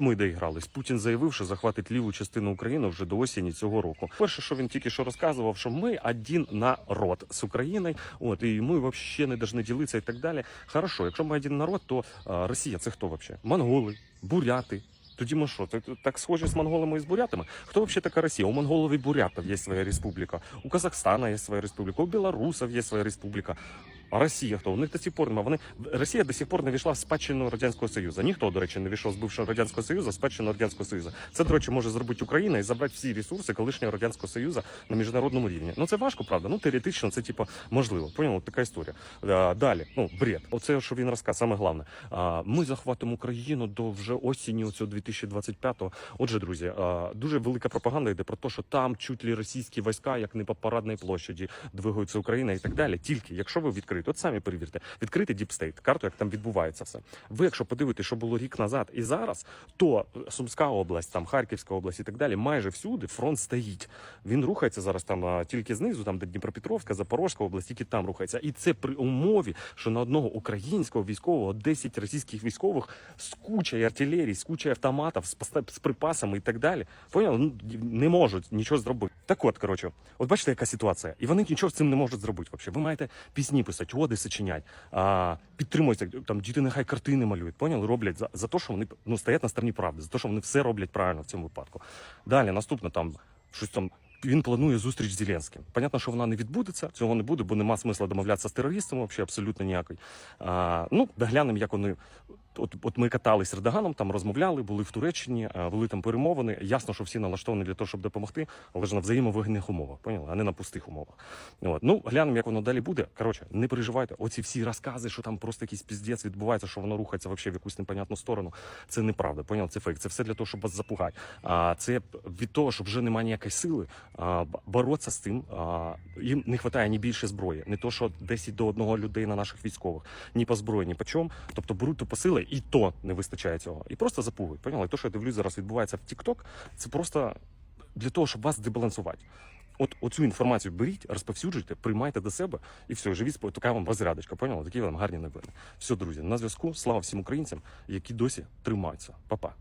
Ми доігрались. Путін заявив, що захватить ліву частину України вже до осені цього року. Перше, що він тільки що розказував, що ми один народ з Україною, от і ми взагалі не повинні ділитися і так далі. Хорошо, якщо ми один народ, то а, Росія це хто взагалі? Монголи, буряти. Тоді ми що? Так, схожі з монголами і з бурятами? Хто взагалі така Росія? У монголів і бурятів є своя республіка, у Казахстана є своя республіка, у білорусів є своя республіка. Росія хто? У них до сих пор немає. Вони Росія до сих пор не війшла в спадщину радянського союзу. Ніхто, до речі, не війшов з бившого радянського союзу спадщину радянського союзу. Це до речі може зробити Україна і забрати всі ресурси колишнього радянського союзу на міжнародному рівні. Ну це важко, правда. Ну теоретично це типу можливо. Поняв? От така історія. А, далі, ну бред. Оце що він розказав, саме головне. А, ми захватимо Україну до вже осені цього 2025-го. Отже, друзі, а, дуже велика пропаганда йде про те, що там чуть ли російські війська, як не по парадній площаді, двигаються Україна і так далі. Тільки якщо ви відкрите, от самі перевірте, відкрити діпстейт, карту, як там відбувається все. Ви, якщо подивитесь, що було рік назад і зараз, то Сумська область, там Харківська область і так далі, майже всюди фронт стоїть. Він рухається зараз там тільки знизу, там де Дніпропетровська, Запорозька область, тільки там рухається. І це при умові, що на одного українського військового 10 російських військових з кучою артилерії, з кучою автоматів, з, з припасами і так далі. Поняли? Ну, не можуть нічого зробити. Так от, коротше, от бачите, яка ситуація, і вони нічого з цим не можуть зробити. Взагалі. Ви маєте пісні писати, оди сочинять, а, підтримуються там діти нехай картини малюють, поняли? Роблять за, за те, що вони ну, стоять на стороні правди, за те, що вони все роблять правильно в цьому випадку. Далі, наступне там щось там. Він планує зустріч з Зеленським. Понятно, що вона не відбудеться, цього не буде, бо нема смисла домовлятися з терористами, взагалі абсолютно ніякий. А, ну, доглянемо, як вони. От, от ми катались з Ердоганом, там розмовляли, були в Туреччині, а, вели там перемовини. Ясно, що всі налаштовані для того, щоб допомогти, але ж на взаємовигідних умовах, поняли, а не на пустих умовах. От. Ну, глянемо, як воно далі буде. Коротше, не переживайте. Оці всі розкази, що там просто якийсь піздець відбувається, що воно рухається вообще в якусь непонятну сторону. Це неправда. Поняли? Це фейк. Це все для того, щоб вас запугати. А це від того, що вже немає ніякої сили, а, боротися з тим. А, їм не вистачає ні більше зброї, не то, що 10 до одного людей на наших військових, ні по зброї, ні по чому. Тобто беруть тупо сили, і то не вистачає цього. І просто запугують. Поняли? те, що я дивлюсь зараз відбувається в TikTok, це просто для того, щоб вас дебалансувати. От оцю інформацію беріть, розповсюджуйте, приймайте до себе і все, живіть. Така вам розрядочка, поняли? Такі вам гарні новини. Все, друзі, на зв'язку. Слава всім українцям, які досі тримаються. Па-па.